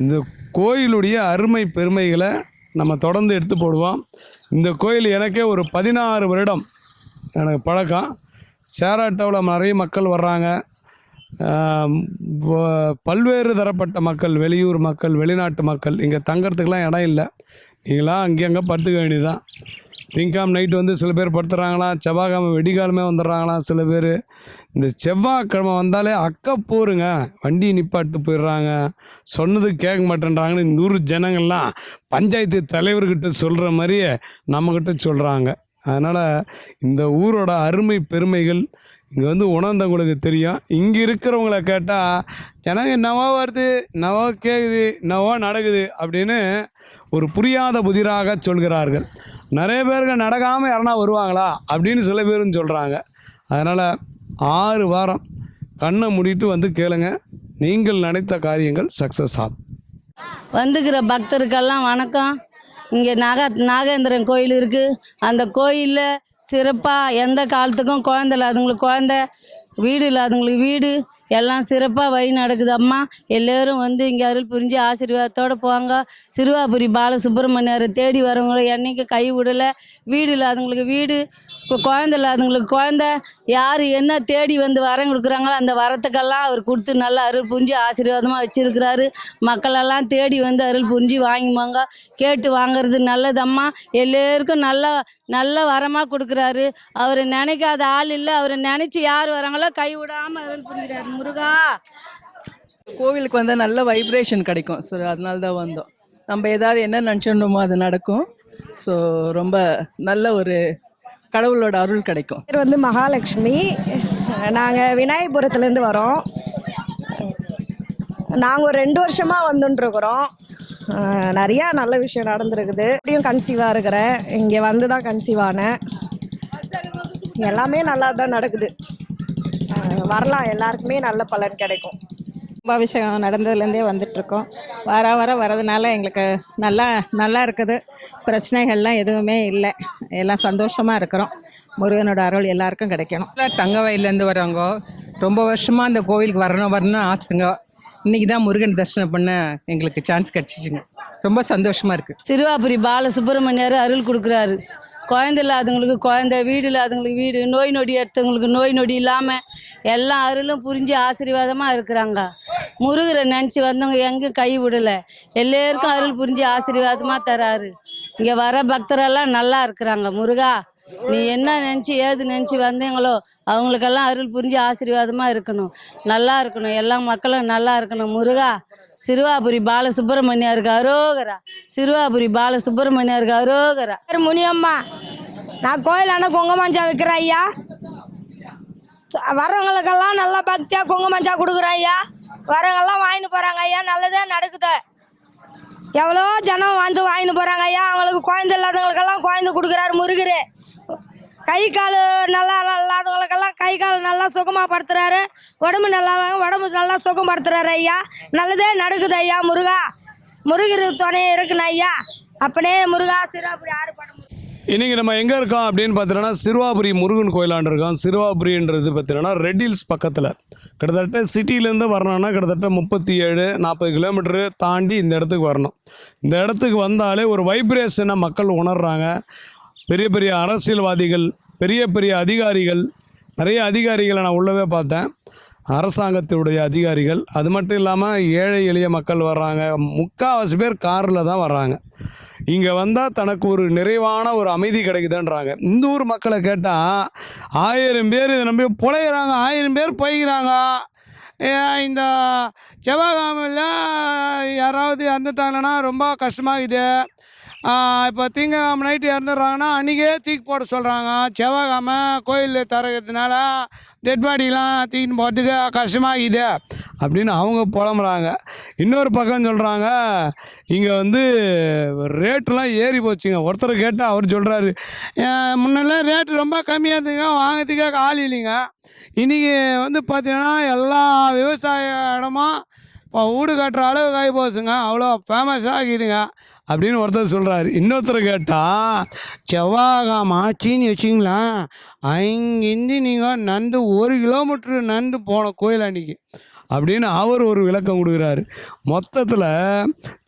இந்த கோயிலுடைய அருமை பெருமைகளை நம்ம தொடர்ந்து எடுத்து போடுவோம். இந்த கோயில் எனக்கே ஒரு பதினாறு வருடம். எனக்கு பழக்கம். சேராட்டோவில் நிறைய மக்கள் வர்றாங்க. பல்வேறு தரப்பட்ட மக்கள் வெளியூர் மக்கள் வெளிநாட்டு மக்கள் இங்கே தங்கிறதுக்கெலாம் இடம் இல்லை. நீங்களாம் அங்கே அங்கே படுத்துக்க வேண்டியதுதான். திங்காம் நைட்டு வந்து சில பேர் படுத்துறாங்களாம் செவ்வாய்க்கிழமை வெடிகாலமே வந்துடுறாங்களாம் சில பேர். இந்த செவ்வாய்க்கிழமை வந்தாலே அக்கா போருங்க வண்டி நிப்பாட்டு போயிடுறாங்க. சொன்னது கேட்க மாட்டேன்றாங்கன்னு இந்த ஊர் ஜனங்கள்லாம் பஞ்சாயத்து தலைவர்கிட்ட சொல்கிற மாதிரியே நம்மக்கிட்ட சொல்கிறாங்க அதனால் இந்த ஊரோட அருமை பெருமைகள் இங்கே வந்து உணர்ந்தவங்களுக்கு தெரியும். இங்கே இருக்கிறவங்கள கேட்டால் ஜனங்க என்னவோ வருது என்னவோ கேட்குது என்னவோ நடக்குது அப்படின்னு ஒரு புரியாத புதிராக சொல்கிறார்கள். நிறைய பேருக்கு நடக்காமல் யாருனா வருவாங்களா அப்படின்னு சில பேரும் சொல்கிறாங்க அதனால் ஆறு வாரம் கண்ணை மூடிட்டு வந்து கேளுங்க. நீங்கள் நினைத்த காரியங்கள் சக்ஸஸ் ஆகும். வந்துக்கிற பக்தருக்கெல்லாம் வணக்கம். இங்கே நாக நாகேந்திரன் கோயில் இருக்குது அந்த கோயிலில் சிறப்பாக எந்த காலத்துக்கும் குழந்தை இல்லாதவங்களுக்கு குழந்த வீடு இல்லாதவங்களுக்கு வீடு எல்லாம் சிறப்பாக வழி நடக்குது அம்மா. எல்லோரும் வந்து இங்கே அருள் புரிஞ்சு ஆசீர்வாதத்தோடு போவாங்க. சிறுவாபுரி பாலசுப்ரமணியரை தேடி வரவங்களை என்றைக்கும் கை விடலை வீடு இல்லாதவங்களுக்கு வீடு இப்போ குழந்த இல்லாதவங்களுக்கு குழந்த. யார் என்ன தேடி வந்து வரம் கொடுக்குறாங்களோ அந்த வரத்துக்கெல்லாம் அவர் கொடுத்து நல்லா அருள் புரிஞ்சு ஆசீர்வாதமாக வச்சுருக்கிறாரு. மக்களெல்லாம் தேடி வந்து அருள் புரிஞ்சு வாங்கிப்பாங்க. கேட்டு வாங்குறது நல்லதம்மா எல்லோருக்கும் நல்ல நல்ல வரமாக கொடுக்குறாரு. அவரை நினைக்காத ஆள் இல்லை. அவரை நினச்சி யார் வராங்களோ கை விடாமல் அருள் புரிகிறாரு. முருகா. கோவிலுக்கு வந்தால் நல்ல வைப்ரேஷன் கிடைக்கும். ஸோ அதனால தான் வந்தோம். நம்ம ஏதாவது என்ன நினச்சிருந்தோமோ அது நடக்கும். ஸோ ரொம்ப நல்ல ஒரு கடவுளோட அருள் கிடைக்கும். பேர் வந்து மகாலட்சுமி. நாங்கள் விநாயகபுரத்துலேருந்து வரோம். நாங்கள் ஒரு ரெண்டு வருஷமாக வந்துட்டுருக்குறோம் நிறையா நல்ல விஷயம் நடந்திருக்குது. இப்படியும் கன்சீவாக இருக்கிறேன். இங்கே வந்து தான் கன்சீவ் ஆனேன். எல்லாமே நல்லா தான் நடக்குது. வரலாம். எல்லாருக்குமே நல்ல பலன் கிடைக்கும். கும்பாபிஷேகம் நடந்ததுலேருந்தே வந்துட்ருக்கோம் வார வாரம் வரதுனால எங்களுக்கு நல்லா நல்லா இருக்குது. பிரச்சனைகள்லாம் எதுவுமே இல்லை. எல்லாம் சந்தோஷமாக இருக்கிறோம். முருகனோட அருள் எல்லாருக்கும் கிடைக்கணும். தங்கவயல்லேருந்து வரவங்க ரொம்ப வருஷமாக அந்த கோவிலுக்கு வரணும் வரணும்னு ஆசைங்க. இன்னைக்கு தான் முருகன் தரிசனம் பண்ண எங்களுக்கு சான்ஸ் கிடச்சிச்சுங்க. ரொம்ப சந்தோஷமாக இருக்குது சிறுவாபுரி பாலசுப்ரமணியார் அருள் கொடுக்குறாரு. குழந்தை இல்லாதவங்களுக்கு குழந்தை வீடு இல்லாதவங்களுக்கு வீடு நோய் நொடி எடுத்தவங்களுக்கு நோய் நொடி இல்லாமல் எல்லா அருளும் புரிஞ்சு ஆசீர்வாதமாக இருக்கிறாங்க. முருகரை நினச்சி வந்தவங்க எங்கேயும் கை விடலை. எல்லாருக்கும் அருள் புரிஞ்சு ஆசீர்வாதமாக தராரு. இங்கே வர பக்தரெல்லாம் நல்லா இருக்கிறாங்க. முருகா நீ என்ன நினச்சி ஏது நினச்சி வந்தீங்களோ அவங்களுக்கெல்லாம் அருள் புரிஞ்சு ஆசீர்வாதமாக இருக்கணும். நல்லா இருக்கணும். எல்லா மக்களும் நல்லா இருக்கணும். முருகா சிறுவாபுரி பாலசுப்ரமணியாருக்கு அரோகரா. சிறுவாபுரி பாலசுப்ரமணியாருக்கு அரோகரா. முனியம்மா. நான் கோயிலான குங்குமஞ்சா விற்கிறேன் ஐயா. ச- நல்லா பக்தியாக குங்குமஞ்சா கொடுக்குறேன் ஐயா. வரவங்கெல்லாம் வாங்கிட்டு போகிறாங்க ஐயா. நல்லதே நடக்குது. எவ்வளோ ஜனம் வந்து வாங்கிட்டு போகிறாங்க ஐயா. அவங்களுக்கு குழந்தை இல்லாதவங்களுக்கெல்லாம் குழந்தை கொடுக்குறாரு முருகர். கை கால் நல்லா இல்லாதவங்களுக்கெல்லாம் கை கால் நல்லா சுகமாக படுத்துறாரு உடம்பு நல்லா உடம்பு நல்லா சுகப்படுத்துறாரு ஐயா. நல்லதே நடக்குது ஐயா முருகா. முருகர் துணை இருக்குண்ணா ஐயா. அப்பனே முருகா சிறாபுரி ஆறு படம் இன்றைக்கி நம்ம எங்கே இருக்கோம் அப்படின்னு பார்த்தோன்னா சிறுவாபுரி முருகன் கோயிலாண்டு இருக்கோம். சிறுவாபுரின்றது பார்த்தீங்கன்னா ரெட் ஹில்ஸ் பக்கத்தில். கிட்டத்தட்ட சிட்டிலேருந்து வரணும்னா கிட்டத்தட்ட முப்பத்தி ஏழு நாற்பது கிலோமீட்டரு தாண்டி இந்த இடத்துக்கு வரணும். இந்த இடத்துக்கு வந்தாலே ஒரு வைப்ரேஷனை மக்கள் உணர்றாங்க. பெரிய பெரிய அரசியல்வாதிகள் பெரிய பெரிய அதிகாரிகள் நிறைய அதிகாரிகளை நான் உள்ளவே பார்த்தேன். அரசாங்கத்தினுடைய அதிகாரிகள். அது மட்டும் இல்லாமல் ஏழை எளிய மக்கள் வர்றாங்க. முக்கால்வாசி பேர் காரில் தான் வர்றாங்க. இங்கே வந்தால் தனக்கு ஒரு நிறைவான ஒரு அமைதி கிடைக்குதுன்றாங்க. இந்த ஊர் மக்களை கேட்டால் ஆயிரம் பேர் இதை நம்பி புழையிறாங்க ஆயிரம் பேர் போய்க்கிறாங்க இந்த செவ்வாய்க்கிழமையில் யாராவது இறந்துட்டாங்கன்னா ரொம்ப கஷ்டமாகுது. இப்போ திங்கக்கிழமை நைட்டு இறந்துடுறாங்கன்னா அன்றைக்கே தூக்கி போட சொல்கிறாங்க செவ்வாய்க்கிழமை கோயில் திறக்கிறதுனால டெட் பாடிலாம் தூக்கின்னு போகிறதுக்கு கஷ்டமாகிது அப்படின்னு அவங்க புலம்புறாங்க. இன்னொரு பக்கம் சொல்கிறாங்க இங்கே வந்து ரேட்டெலாம் ஏறி போச்சுங்க. ஒருத்தர் கேட்டால் அவர் சொல்கிறாரு முன்னெல்லாம் ரேட்டு ரொம்ப கம்மியாக இருந்துங்க வாங்கிறதுக்கே ஆள் இல்லைங்க. இன்றைக்கி வந்து பார்த்தீங்கன்னா எல்லா விவசாய இடமும் இப்போ வீடு கட்டுற அளவு காய் போச்சுங்க. அவ்வளோ ஃபேமஸாக ஆகிதுங்க அப்படின்னு ஒருத்தர் சொல்கிறாரு இன்னொருத்தர் கேட்டால் செவ்வாய்க்காம ஆச்சின்னு வச்சிங்களேன் அங்கேருந்து நீங்கள் நண்டு ஒரு கிலோமீட்ரு நண்டு போன கோயில் அன்றைக்கி அப்படின்னு அவர் ஒரு விளக்கம் கொடுக்குறாரு. மொத்தத்தில்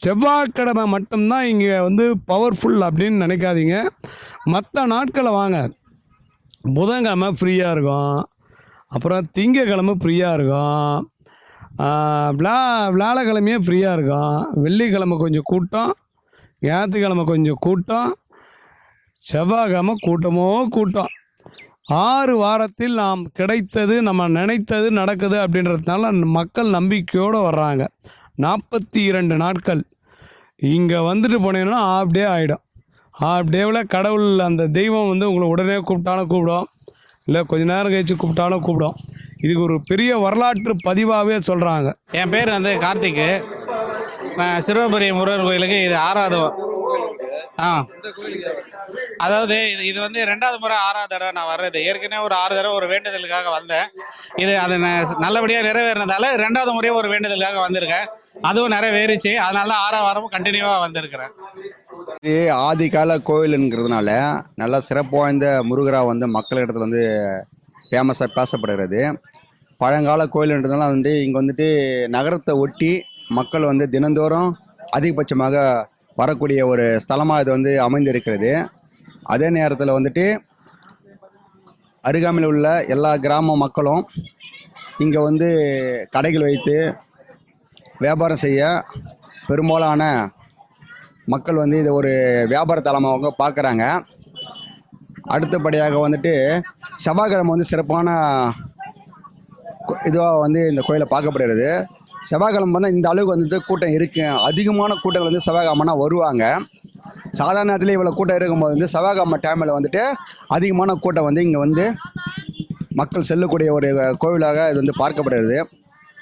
செவ்வாய்க்கிழமை மட்டும்தான் இங்கே வந்து பவர்ஃபுல் அப்படின்னு நினைக்காதீங்க. மற்ற நாட்களை வாங்க. புதன்கிழமை ஃப்ரீயாக இருக்கும். அப்புறம் திங்கக்கிழமை ஃப்ரீயாக இருக்கும். விழா வியாழக்கிழமையே ஃப்ரீயாக இருக்கும். வெள்ளிக்கிழமை கொஞ்சம் கூட்டம். ஞாயிற்றுக்கிழமை கொஞ்சம் கூட்டம். செவ்வாய்க்கிழமை கூட்டமோ கூட்டம். ஆறு வாரத்தில் நாம் கிடைத்தது நம்ம நினைத்தது நடக்குது அப்படின்றதுனால மக்கள் நம்பிக்கையோடு வர்றாங்க. நாற்பத்தி இரண்டு நாட்கள். இங்கே வந்துட்டு போனீங்கன்னா ஹாஃப் டே ஆகிடும் ஹாஃப் டேவில் கடவுள் அந்த தெய்வம் வந்து உங்களை உடனே கூப்பிட்டாலும் கூப்பிடும். இல்லை கொஞ்ச நேரம் கழித்து கூப்பிட்டாலும் கூப்பிடும். இதுக்கு ஒரு பெரிய வரலாற்று பதிவாகவே சொல்கிறாங்க என் பேர் வந்து கார்த்திக்கு. நான் சிறுவபுரி முருகர் கோயிலுக்கு இது ஆறாவது ஆ. அதாவது இது இது வந்து ரெண்டாவது முறை ஆறாவது தடவை நான் வர்றது. ஏற்கனவே ஒரு ஆறு தடவை ஒரு வேண்டுதலுக்காக வந்தேன். இது அது நல்லபடியாக நிறைவேறினதால ரெண்டாவது முறையும் ஒரு வேண்டுதலுக்காக வந்திருக்கேன். அதுவும் நிறைவேறிச்சு. அதனால தான் ஆறாவது வாரமும் கண்டினியூவாக வந்திருக்கிறேன். இது ஆதிகால கோயிலுங்கிறதுனால நல்லா சிறப்பு வாய்ந்த முருகரா வந்து மக்களிடத்துல வந்து ஃபேமஸாக பேசப்படுகிறது. பழங்கால கோயில்ன்றதுனால வந்து இங்கே வந்துட்டு நகரத்தை ஒட்டி மக்கள் வந்து தினந்தோறும் அதிகபட்சமாக வரக்கூடிய ஒரு ஸ்தலமாக இது வந்து அமைந்திருக்கிறது. அதே நேரத்தில் வந்துட்டு அருகாமையில் உள்ள எல்லா கிராம மக்களும் இங்கே வந்து கடைகள் வைத்து வியாபாரம் செய்ய பெரும்பாலான மக்கள் வந்து இதை ஒரு வியாபார தலமாக பார்க்குறாங்க. அடுத்தபடியாக வந்துட்டு செவ்வாய்க்கிழமை வந்து சிறப்பான இதுவாக வந்து இந்த கோயிலை பார்க்கப்படுகிறது. செவ்வாய்க்கிழமை வந்து இந்த அளவுக்கு வந்துட்டு கூட்டம் இருக்கு. அதிகமான கூட்டங்கள் வந்து செவ்வாய்க்கிழமைனா வருவாங்க. சாதாரண நேரத்தில் இவ்வளோ கூட்டம் இருக்கும்போது வந்து செவ்வாய்க்கிழமை டைமில் வந்துட்டு அதிகமான கூட்டம் வந்து இங்கே வந்து மக்கள் செல்லக்கூடிய ஒரு கோவிலாக இது வந்து பார்க்கப்படுகிறது.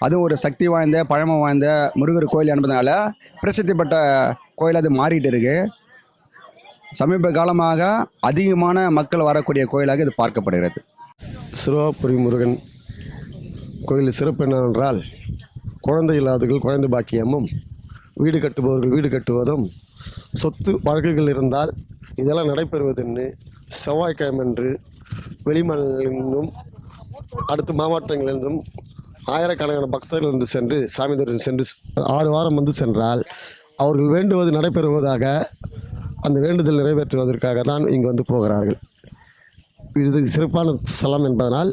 அதுவும் ஒரு சக்தி வாய்ந்த பழமை வாய்ந்த முருகர் கோயில் என்பதனால பிரசித்தி பெற்ற கோயில் அது மாறிட்டு இருக்குது சமீப காலமாக அதிகமான மக்கள் வரக்கூடிய கோயிலாக இது பார்க்கப்படுகிறது. சிறுவாபுரி முருகன் கோயில் சிறப்பு என்னவென்றால் குழந்தை இல்லாதவர்கள் குழந்தை பாக்கியமும் வீடு கட்டுபவர்கள் வீடு கட்டுவதும் சொத்து வழக்குகள் இருந்தால் இதெல்லாம் நடைபெறுவதென்று செவ்வாய்க்கிழமன்று வெளிமாநிலங்களிலும் அடுத்த மாவட்டங்களிலிருந்தும் ஆயிரக்கணக்கான பக்தர்கள் வந்து சென்று சாமி தரிசனம் சென்று ஆறு வாரம் வந்து சென்றால் அவர்கள் வேண்டுவது நடைபெறுவதாக அந்த வேண்டுதல் நிறைவேற்றுவதற்காக தான் இங்கு வந்து போகிறார்கள். இது சிறப்பான ஸ்தலம் என்பதனால்